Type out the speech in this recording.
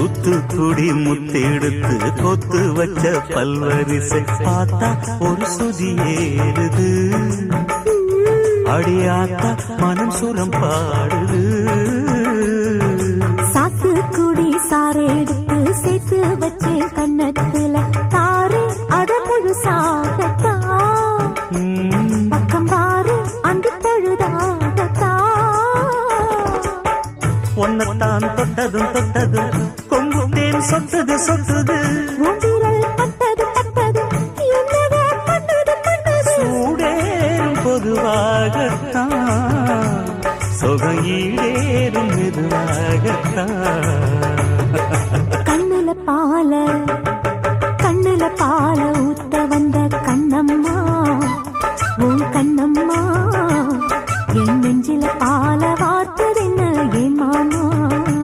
தூத்துக்குடி முத்தெடுத்து கொத்து வச்ச பல்வரிசை பார்த்தா ஒரு சுதி ஏறுது. அடியாத்தா மனம் சுரம் பாடுது. ஒன்னத்தான் தொட்டதும் தொட்டதும் கொங்கு தேன் சொத்தது சொத்தது. சூடேறும் பொதுவாகத்தான். சொகம் ஈடேறும் மெதுவாகத்தான். கண்ணில பால கண்ணில பால ஊத்த வந்த கண்ணம்மா. உன் கண்ணம்மா என் நெஞ்சில பால வார்த்தது என்ன?